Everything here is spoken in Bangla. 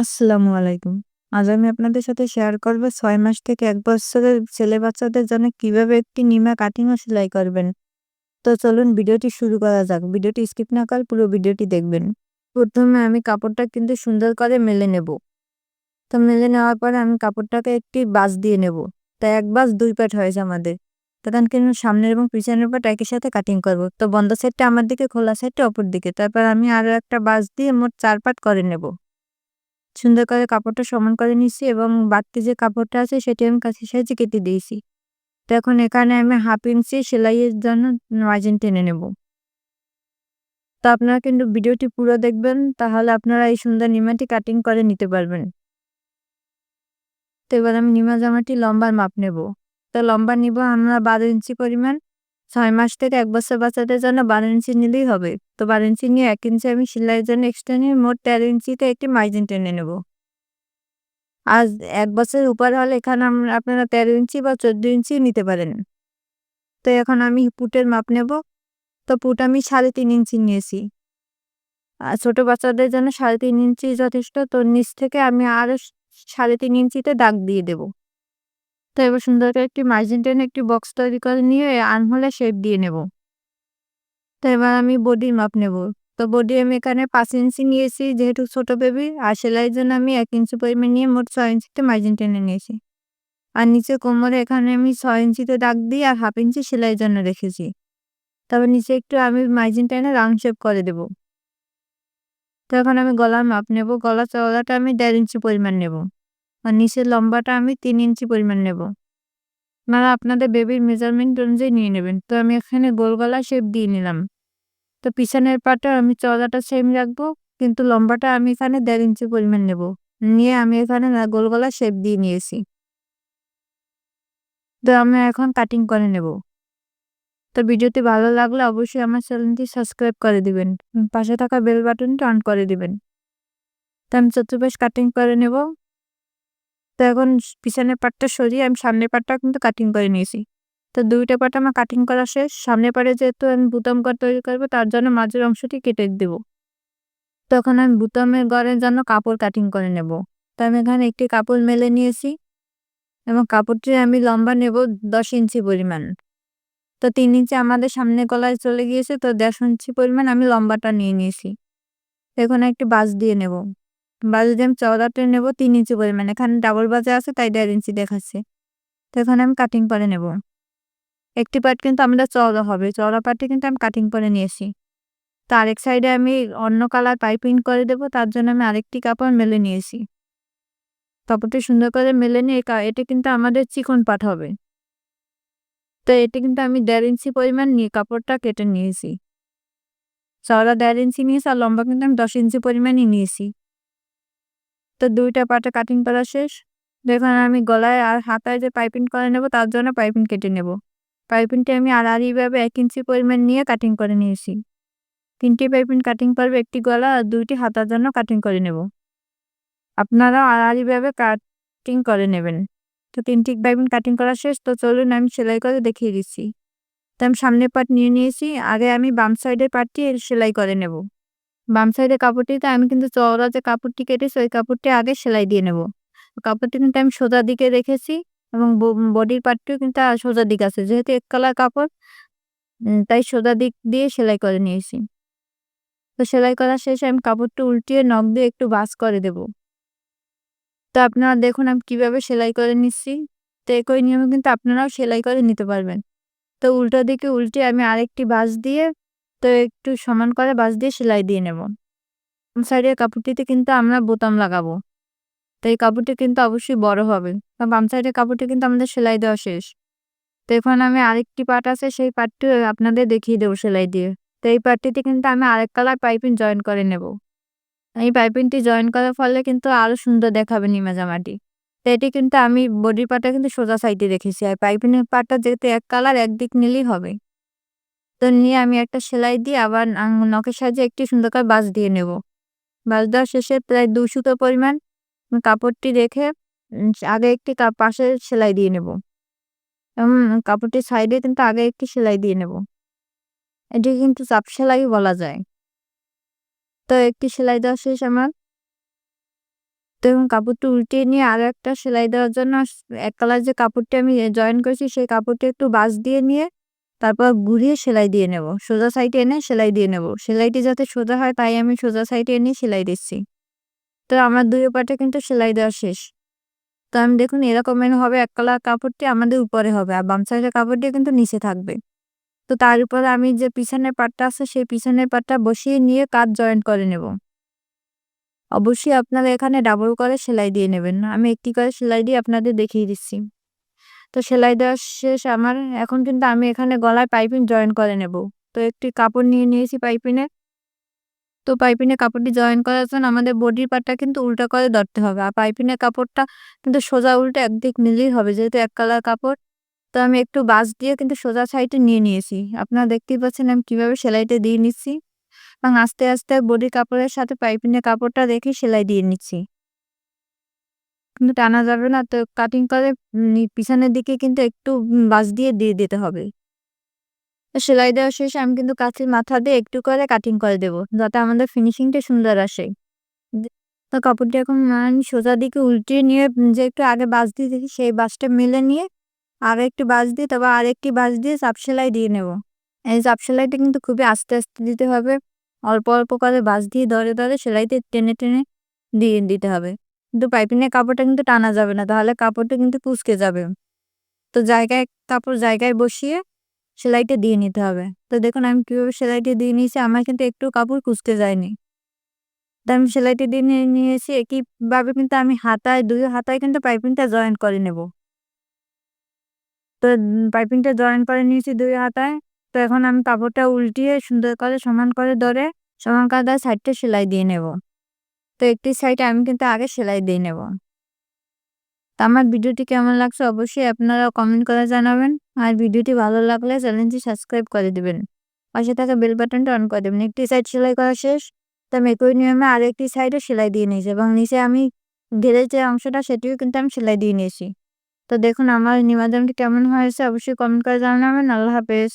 আসসালামু আলাইকুম। আজ আমি আপনাদের সাথে শেয়ার করব ছয় মাস থেকে এক বছরের ছেলে বাচ্চাদের জন্য কীভাবে একটি নিমা কাটিং ও সেলাই করবেন। তো চলুন ভিডিওটি শুরু করা যাক। ভিডিওটি স্কিপ না করে পুরো ভিডিওটি দেখবেন। প্রথমে আমি কাপড়টা কিন্তু সুন্দর করে মেলে নেব। তো মেলে নেওয়ার পরে আমি কাপড়টাকে একটি বাঁশ দিয়ে নেব। তো এক বাঁশ দুই পাট হয়েছে আমাদের। তখন কিন্তু সামনের এবং পিছনের পাট একই সাথে কাটিং করব। তো বন্ধ সাইডটা আমার দিকে, খোলা সাইডটা অপর দিকে। তারপর আমি আরও একটা বাঁশ দিয়ে মোট চার পাট করে নেব। সুন্দর করে কাপড়টা সমান করে নিচ্ছি এবং বাড়তি যে কাপড়টা আছে সেটি আমি কাছে সাহায্যে কেটে দিয়েছি। তো এখন এখানে আমি হাফ ইঞ্চি সেলাইয়ের জন্য মার্জিন টেনে নেব। তো আপনারা কিন্তু ভিডিওটি পুরো দেখবেন, তাহলে আপনারা এই সুন্দর নিমাটি কাটিং করে নিতে পারবেন। তো এবার আমি নিমা জামাটি লম্বার মাপ নেব। তো লম্বা নিব আমরা বারো ইঞ্চি পরিমাণ। ছয় মাস থেকে এক বছর বাচ্চাদের জন্য বারো ইঞ্চি নিলেই হবে। তো বারো ইঞ্চি নিয়ে এক ইঞ্চি আমি সেলাইয়ের জন্য এক্সট্রা নিয়ে মোট তেরো ইঞ্চিতে একটি মার্জিন টেনে নেব। আজ এক বছরের উপর হলে এখানে আপনারা তেরো ইঞ্চি বা চোদ্দ ইঞ্চি নিতে পারেন। তো এখন আমি পুটের মাপ নেব। তো পুট আমি সাড়ে তিন ইঞ্চি নিয়েছি। আর ছোটো বাচ্চাদের জন্য সাড়ে তিন ইঞ্চি যথেষ্ট। তো নিচ থেকে আমি আরও সাড়ে তিন ইঞ্চিতে দাগ দিয়ে দেবো। তো এবার সুন্দর করে একটি মার্জিন টেনে একটি বক্স তৈরি করে নিয়ে আনহোলে শেপ দিয়ে নেব। তো এবার আমি বডির মাপ নেব। তো বডি আমি এখানে পাঁচ ইঞ্চি নিয়েছি, যেহেতু ছোট বেবি আর সেলাইয়ের জন্য আমি এক ইঞ্চি পরিমাণ নিয়ে মোট ছয় ইঞ্চিতে মার্জিন টেনে নিয়েছি। আর নিচে কোমরে এখানে আমি ছয় ইঞ্চিতে দাগ দিই আর হাফ ইঞ্চি সেলাইয়ের জন্য রেখেছি। তারপর নিচে একটু আমি মার্জিন টেনে রাউন্ড শেপ করে দেব। তো এখন আমি গলার মাপ নেব। গলা চওড়াটা আমি দেড় ইঞ্চি পরিমাণ নেব। আর নিচের লম্বাটা আমি তিন ইঞ্চি পরিমাণ নেব। আপনারা আপনাদের বেবির মেজারমেন্ট অনুযায়ী নিয়ে নেবেন। তো আমি এখানে গোল গলা শেপ দিয়ে নিলাম। তো পিছনের পাটা আমি চওড়াটা সেম রাখব, কিন্তু লম্বাটা আমি এখানে দেড় ইঞ্চি পরিমাণ নেব। নিয়ে আমি এখানে গোল গলা শেপ দিয়ে নিয়েছি। তো আমি এখন কাটিং করে নেব। তো ভিডিওটি ভালো লাগলে অবশ্যই আমার চ্যানেলটি সাবস্ক্রাইব করে দিবেন। পাশে থাকা বেল বাটনটি অন করে দিবেন। তো আমি চতুর্পাশ কাটিং করে নেব। তো এখন পিছনের পাটটা সরিয়ে আমি সামনের পাটটা কিন্তু কাটিং করে নিয়েছি। তো দুইটা পাট আমার কাটিং করা শেষ। সামনের পাড়ে যেহেতু আমি বুতাম ঘর তৈরি করব, তার জন্য মাঝের অংশটি কেটে দেব। তখন আমি বুতামের ঘরের জন্য কাপড় কাটিং করে নেব। তো আমি এখানে একটি কাপড় মেলে নিয়েছি এবং কাপড়টি আমি লম্বা নেব দশ ইঞ্চি পরিমাণ। তো তিন ইঞ্চি আমাদের সামনে গলায় চলে গিয়েছে, তো দেড় ইঞ্চি পরিমাণ আমি লম্বাটা নিয়ে নিয়েছি। এখন একটি বাস দিয়ে নেব। বাস দিয়ে আমি চওড়াটা নেব তিন ইঞ্চি পরিমাণ এখানে ডাবল বাজে আছে, তাই দেড় ইঞ্চি দেখাচ্ছে। তো এখানে আমি কাটিং পরে নেব। একটি পার্ট কিন্তু আমাদের চওড়া হবে, চওড়া পার্টটি কিন্তু আমি কাটিং পরে নিয়েছি। তো আরেক সাইডে আমি অন্য কালার পাইপিং করে দেব, তার জন্য আমি আরেকটি কাপড় মেলে নিয়েছি। কাপড়টি সুন্দর করে মেলে নিয়ে এটি কিন্তু আমাদের চিকন পাট হবে। তো এটি কিন্তু আমি দেড় ইঞ্চি পরিমাণ নিয়ে কাপড়টা কেটে নিয়েছি। চওড়া দেড় ইঞ্চি নিয়েছি আর লম্বা কিন্তু আমি দশ ইঞ্চি পরিমাণই নিয়েছি। তো দুইটা পাটে কাটিং করা শেষ। দেখুন, আমি গলায় আর হাতায় যে পাইপিং করে নেব, তার জন্য পাইপিং কেটে নেব। পাইপিংটি আমি আড়াআড়িভাবে এক ইঞ্চি পরিমাণ নিয়ে কাটিং করে নিয়েছি। তিনটি পাইপিং কাটিং করবে একটি গলা আর দুইটি হাতার জন্য কাটিং করে নেব। আপনারাও আড়াআড়িভাবে কাটিং করে নেবেন। তো তিনটি পাইপিং কাটিং করা শেষ, তো চলুন আমি সেলাই করে দেখিয়ে দিচ্ছি। তো আমি সামনের পাট নিয়ে নিয়েছি, আগে আমি বাম সাইডের পাটটি সেলাই করে নেব। বাম সাইডের কাপড়টিতে আমি কিন্তু চওড়া যে কাপড়টি কেটেছি, ওই কাপড়টি আগে সেলাই দিয়ে নেব। কাপড়টি কিন্তু আমি সোজা দিকে রেখেছি এবং বডির পার্টটিও কিন্তু সোজা দিক আছে। যেহেতু এক কালার কাপড় তাই সোজা দিক দিয়ে সেলাই করে নিয়েছি। তো সেলাই করা শেষে আমি কাপড়টা উল্টিয়ে নখ দিয়ে একটু বাস করে দেব। তো আপনারা দেখুন আমি কীভাবে সেলাই করে নিচ্ছি। তো একই নিয়মে কিন্তু আপনারাও সেলাই করে নিতে পারবেন। তো উল্টো দিকে উল্টে আমি আরেকটি বাস দিয়ে তো একটু সমান করে বাস দিয়ে সেলাই দিয়ে নেব। সাইডের কাপড়টিতে কিন্তু আমরা বোতাম লাগাবো। তো এই কাপড়টি কিন্তু অবশ্যই বড় হবে। বাম সাইডের কাপড়টি কিন্তু আমাদের সেলাই দেওয়া শেষ। তো এখন আমি আরেকটি পার্ট আছে, সেই পার্টটি আপনাদের দেখিয়ে দেবো সেলাই দিয়ে। তো এই পার্টটিতে কিন্তু আমি আরেক কালার পাইপিং জয়েন করে নেব। এই পাইপিংটি জয়েন করার ফলে কিন্তু আরও সুন্দর দেখাবে নিমা জামাটি তো এটি কিন্তু আমি বডির পার্টটা কিন্তু সোজা সাইডে রেখেছি। আর পাইপিংয়ের পার্টটা যেহেতু এক কালার একদিক নিলেই হবে। তো নিয়ে আমি একটা সেলাই দিয়ে আবার নখের সাহায্যে একটি সুন্দর করে বাস দিয়ে নেব। বাস দেওয়ার শেষে প্রায় দু সুতো পরিমাণ কাপড়টি রেখে আগে একটি পাশে সেলাই দিয়ে নেব। এবং কাপড়টির সাইডে কিন্তু আগে একটি সেলাই দিয়ে নেব। এটি কিন্তু চাপ সেলাই বলা যায়। তো একটি সেলাই দেওয়া শেষ আমার। তো এবং কাপড়টি উল্টিয়ে নিয়ে আরও একটা সেলাই দেওয়ার জন্য, এক কালার যে কাপড়টি আমি জয়েন করেছি, সেই কাপড়টি একটু বাঁশ দিয়ে নিয়ে তারপর ঘুরিয়ে সেলাই দিয়ে নেব। সোজা সাইডে এনে সেলাই দিয়ে নেব। সেলাইটি যাতে সোজা হয় তাই আমি সোজা সাইডে এনে সেলাই দিচ্ছি। তো আমার দুই পাটে কিন্তু সেলাই দেওয়া শেষ। তো আমি দেখুন এরকমের হবে, এক কালার কাপড়টি আমাদের উপরে হবে আর বাম সাইডের কাপড়টি কিন্তু নিচে থাকবে। তো তার উপরে আমি যে পিছনের পাটটা আছে সেই পিছনের পাটটা বসিয়ে নিয়ে কাজ জয়েন্ট করে নেব। অবশ্যই আপনারা এখানে ডাবল করে সেলাই দিয়ে নেবেন আমি একটি করে সেলাই দিয়ে আপনাদের দেখিয়ে দিচ্ছি। তো সেলাই দেওয়া শেষ আমার। এখন কিন্তু আমি এখানে গলায় পাইপিং জয়েন করে নেব। তো একটি কাপড় নিয়ে নিয়েছি পাইপিনে। তো পাইপিনে কাপড়টি জয়েন করার জন্য আমাদের বডির পাটটা কিন্তু উল্টা করে ধরতে হবে। আর পাইপিনের কাপড়টা কিন্তু সোজা উল্টে একদিক নিলেই হবে, যেহেতু এক কালার কাপড়। তো আমি একটু বাস দিয়ে কিন্তু সোজা সাইডে নিয়ে নিয়েছি। আপনারা দেখতেই পাচ্ছেন আমি কীভাবে সেলাইটা দিয়ে নিচ্ছি। এবং আস্তে আস্তে বডির কাপড়ের সাথে পাইপিনের কাপড়টা রেখে সেলাই দিয়ে নিচ্ছি। কিন্তু টানা যাবে না। তো কাটিং করে পিছনের দিকে কিন্তু একটু বাস দিয়ে দিয়ে দিতে হবে। সেলাই দেওয়া শেষে আমি কিন্তু কাঁচির মাথা দিয়ে একটু করে কাটিং করে দেব, যাতে আমাদের ফিনিশিংটা সুন্দর আসে। তো কাপড়টি এখন সোজা দিকে উল্টিয়ে নিয়ে যে একটু আগে বাস দিয়ে দিই সেই বাসটা মিলে নিয়ে আর একটি বাস দিয়ে, তারপর আরেকটি বাস দিয়ে চাপ সেলাই দিয়ে নেব। এই চাপ সেলাইটা কিন্তু খুবই আস্তে আস্তে দিতে হবে। অল্প অল্প করে বাস দিয়ে ধরে ধরে সেলাইতে টেনে টেনে দিয়ে দিতে হবে। কিন্তু পাইপিনের কাপড়টা কিন্তু টানা যাবে না, তাহলে কাপড়টা কিন্তু কুচকে যাবে। তো জায়গায়, কাপড় জায়গায় বসিয়ে সেলাইটা দিয়ে নিতে হবে। তো দেখুন, আমি কীভাবে সেলাইটা দিয়ে নিয়েছি, আমার কিন্তু একটু কাপড় কুচকে যায়নি। তো আমি সেলাইটা দিয়ে নিয়ে নিয়েছি, একইভাবে কিন্তু আমি হাতায়, দুই হাতায় কিন্তু পাইপিংটা জয়েন করে নেব। তো পাইপিংটা জয়েন করে নিয়েছি দুই হাতায়। তো এখন আমি কাপড়টা উল্টিয়ে সুন্দর করে সমান করে ধরে, সমান করে সাইডটা সেলাই দিয়ে নেব। তো একটি সাইডে আমি কিন্তু আগে সেলাই দিয়ে নেব। তো আমার ভিডিওটি কেমন লাগছে অবশ্যই আপনারা কমেন্ট করে জানাবেন। আর ভিডিওটি ভালো লাগলে চ্যানেলটি সাবস্ক্রাইব করে দেবেন। পাশে থাকা বেল বাটনটা অন করে দেবেন। একটি সাইড সেলাই করা শেষ। তো আমি একই নিয়মে আরেকটি সাইডে সেলাই দিয়ে নিয়েছি এবং নিচে আমি ঘেরের যে অংশটা সেটিও কিন্তু আমি সেলাই দিয়ে নিয়েছি। তো দেখুন, আমার নিমাদামটি কেমন হয়েছে অবশ্যই কমেন্ট করে জানাবেন। আল্লাহ হাফেজ।